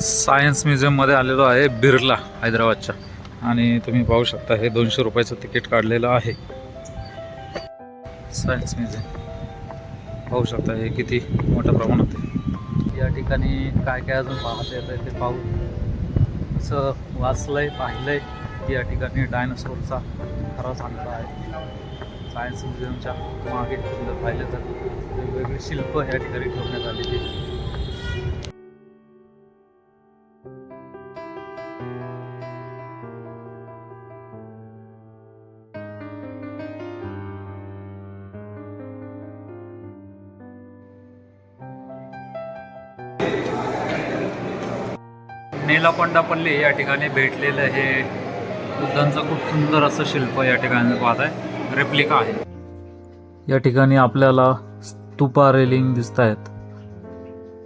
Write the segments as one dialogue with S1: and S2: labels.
S1: Science म्युझियममध्ये आलेलो आहे बिर्ला हैदराबादच्या. आणि तुम्ही पाहू शकता हे दोनशे रुपयाचं तिकीट काढलेलं आहे. Science museum. पाहू शकता हे किती मोठ्या प्रमाणात आहे. या ठिकाणी काय काय अजून पाहता येतं ते पाहू. असं वाचलं आहे पाहिलं आहे की या ठिकाणी डायनासोरचा खरा सांगता आहे. सायन्स म्युझियमच्या मागे जर पाहिलं तर वेगवेगळी शिल्प या ठिकाणी ठेवण्यात आलेली आहेत. नेलापंडापल्ली या ठिकाणी भेटलेलं हे बुद्धांचं खूप सुंदर असं शिल्प या ठिकाणी पाहत आहे रेप्लिका आहे. या ठिकाणी आपल्याला स्तूपा रेलिंग दिसत आहेत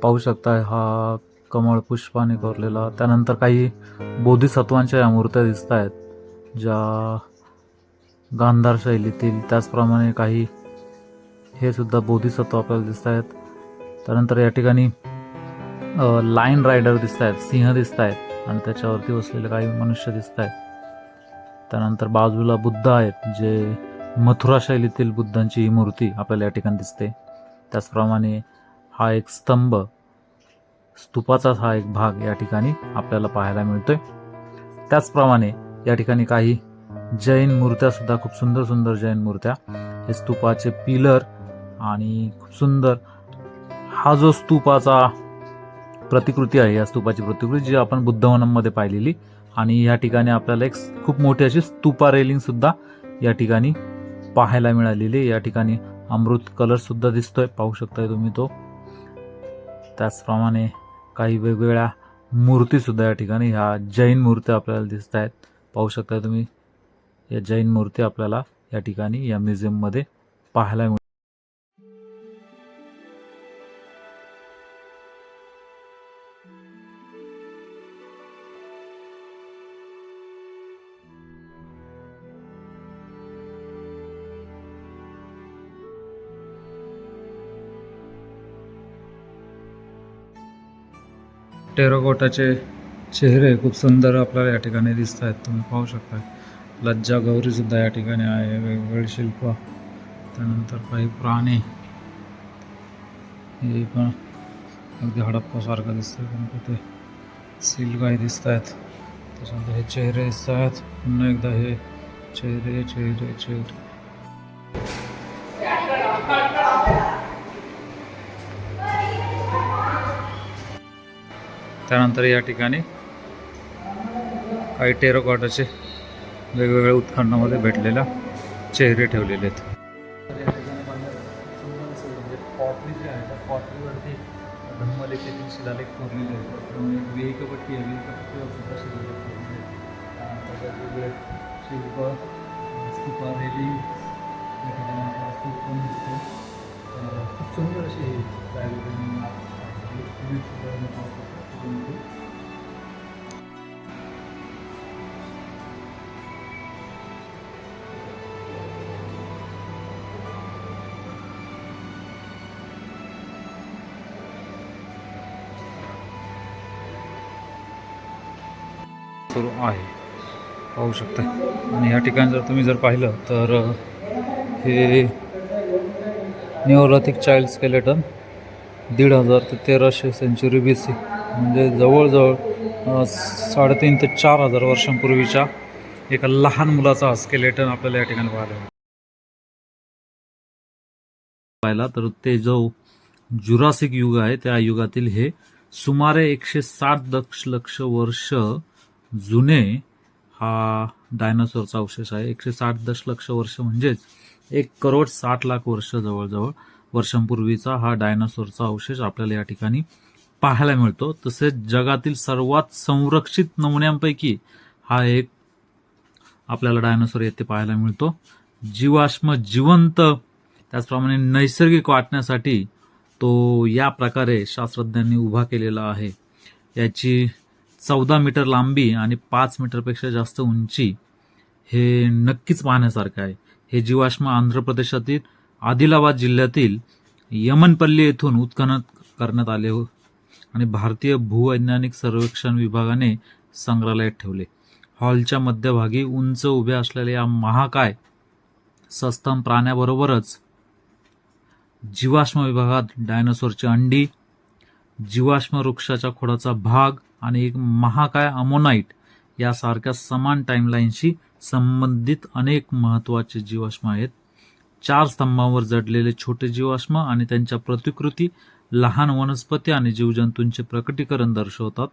S1: पाहू शकताय हा कमळ पुष्पाने कोरलेला त्यानंतर काही बोधिसत्वांच्या या मूर्त्या दिसत आहेत ज्या गांधार शैलीतील. त्याचप्रमाणे काही हे सुद्धा बोधिसत्व आपल्याला दिसत आहेत त्यानंतर या ठिकाणी लाईन रायडर दिसत आहेत सिंह दिसत आहेत आणि त्याच्यावरती बसलेले काही मनुष्य दिसत आहेत त्यानंतर बाजूला बुद्ध आहेत जे मथुरा शैलीतील बुद्धांची ही मूर्ती आपल्याला या ठिकाणी दिसते. त्याचप्रमाणे हा एक स्तंभ स्तूपाचाच हा एक भाग या ठिकाणी आपल्याला पाहायला मिळतोय. त्याचप्रमाणे या ठिकाणी काही जैन मूर्त्या सुद्धा खूप सुंदर सुंदर जैन मूर्त्या. हे स्तूपाचे पिलर आणि खूप सुंदर हा जो स्तूपाचा प्रतिकृती आहे या स्तूपाची प्रतिकृती जी आपण बुद्धवनममध्ये पाहिलेली. आणि या ठिकाणी आपल्याला एक खूप मोठी अशी स्तूपा रेलिंग सुद्धा या ठिकाणी पाहायला मिळालेली आहे. या ठिकाणी अमृत कलर सुद्धा दिसतोय. पाहू शकताय तुम्ही तो. त्याचप्रमाणे काही वेगवेगळ्या मूर्ती सुद्धा या ठिकाणी ह्या जैन मूर्त्या आपल्याला दिसत आहेत पाहू शकताय तुम्ही या जैन मूर्ती आपल्याला या ठिकाणी या म्युझियममध्ये पाहायला मिळ टेरोकोटाचे चेहरे खूप सुंदर आपल्याला या ठिकाणी दिसत आहेत. तुम्ही पाहू शकता. लज्जा गौरी सुद्धा या ठिकाणी आहे. वेगवेगळे शिल्प त्यानंतर काही प्राणी. हे पण अगदी हडप्पासारखं दिसतंय. पण तिथे सील काही दिसत आहेत. त्याच्यानंतर हे चेहरे दिसत आहेत. पुन्हा एकदा हे चेहरे चेहरे चेहरे. त्यानंतर या ठिकाणी काही टेरोकॉटाचे वेगवेगळ्या उत्खननामध्ये भेटलेल्या चेहरे ठेवलेले आहेत. पॉटरी शिलालेख कोरलेले आहेत वेहिकपट्टी आहे वेहिकपट्टीवर सुद्धा आहेत त्यानंतर वेगवेगळे शिल्प स्तूपा रेलिंग या ठिकाणी आपल्याला स्तूप पण दिसतो खूप सुंदर अशी लायब्ररी सुरू आहे. पाहू शकता आणि या ठिकाणी जर तुम्ही जर पाहिलं तर हे न्यूरोथिक चाइल्ड स्केलेटन दीड हजार ते तेराशे सेंचुरी बी सी म्हणजे जवळजवळ साडेतीन ते चार हजार वर्षांपूर्वीच्या एका लहान मुलाचा हा स्केलेटन आपल्याला या ठिकाणी पाहायला पाहिला तर ते जो जुरासिक युग आहे त्या युगातील हे सुमारे एकशे साठ दक्ष लक्ष वर्ष जुने हा डायनासोरचा अवशेष आहे. एकशे साठ दशलक्ष वर्ष म्हणजेच एक करोड साठ लाख वर्ष जवळजवळ वर्षांपूर्वीचा हा डायनासोरचा अवशेष आपल्याला या ठिकाणी पाहायला मिळतो. तसेच जगातील सर्वात संरक्षित नमुन्यांपैकी हा एक आपल्याला डायनोसॉर येथे पाहायला मिळतो. जीवाश्म जिवंत त्याचप्रमाणे नैसर्गिक वाटण्यासाठी तो या प्रकारे शास्त्रज्ञांनी उभा केलेला आहे. याची चौदा मीटर लांबी आणि पाच मीटरपेक्षा जास्त उंची हे नक्कीच पाहण्यासारखं आहे. हे जीवाश्म आंध्र प्रदेशातील आदिलाबाद जिल्ह्यातील यमनपल्ली येथून उत्खनन करण्यात आले हो आणि भारतीय भूवैज्ञानिक सर्वेक्षण विभागाने संग्रहालयात ठेवले. हॉलच्या मध्यभागी उंच उभ्या असलेल्या या महाकाय सस्तन प्राण्याबरोबरच जीवाश्म विभागात डायनासोरची अंडी जीवाश्म वृक्षाच्या खोडाचा भाग आणि एक महाकाय अमोनाईट यासारख्या समान टाईमलाईनशी संबंधित अनेक महत्त्वाचे जीवाश्म आहेत. चार स्तंभांवर जडलेले छोटे जीवाश्म आणि त्यांच्या प्रतिकृती लहान वनस्पती आणि जीवजंतूंचे प्रकटीकरण दर्शवतात.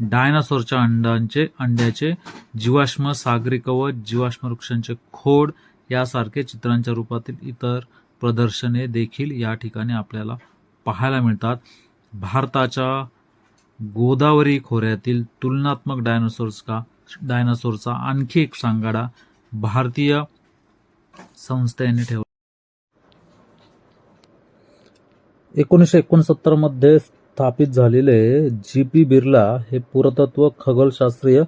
S1: डायनासोरच्या अंडांचे अंड्याचे जीवाश्म सागरी कवच जीवाश्म वृक्षांचे खोड यासारखे चित्रांच्या रूपातील इतर प्रदर्शने देखील या ठिकाणी आपल्याला पाहायला मिळतात. भारताच्या गोदावरी खोऱ्यातील तुलनात्मक डायनासोर्स का डायनासोरचा आणखी एक सांगाडा भारतीय संस्थेने ठेवला. एकोणीसशे एकोणसत्तरमध्ये स्थापित झालेले जी पी बिर्ला हे पुरातत्व खगोलशास्त्रीय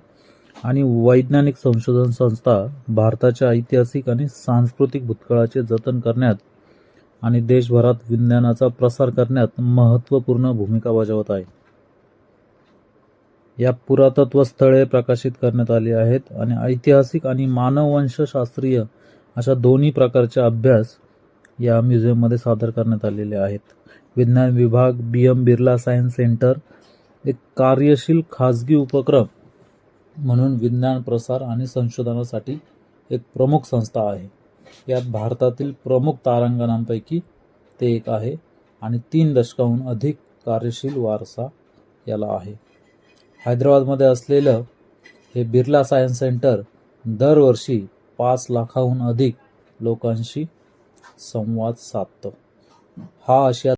S1: आणि वैज्ञानिक संशोधन संस्था भारताच्या ऐतिहासिक आणि सांस्कृतिक भूतकाळाचे जतन करण्यात आणि देशभरात विज्ञानाचा प्रसार करण्यात महत्त्वपूर्ण भूमिका बजावत आहे. या पुरातत्व स्थळे प्रकाशित करण्यात आली आहेत आणि ऐतिहासिक आणि मानववंशशास्त्रीय अशा दोन्ही प्रकारचे अभ्यास या म्युझियममध्ये सादर करण्यात आलेले आहेत. विज्ञान विभाग B M Birla science centre एक कार्यशील खाजगी उपक्रम म्हणून विज्ञान प्रसार आणि संशोधनासाठी एक प्रमुख संस्था आहे. यात भारतातील प्रमुख तारांगणांपैकी ते एक आहे आणि तीन दशकाहून अधिक कार्यशील वारसा याला आहे. हैदराबादमध्ये असलेलं हे बिर्ला सायन्स सेंटर दरवर्षी पाच लाखाहून अधिक लोकांशी संवाद साधतो. हा आशिया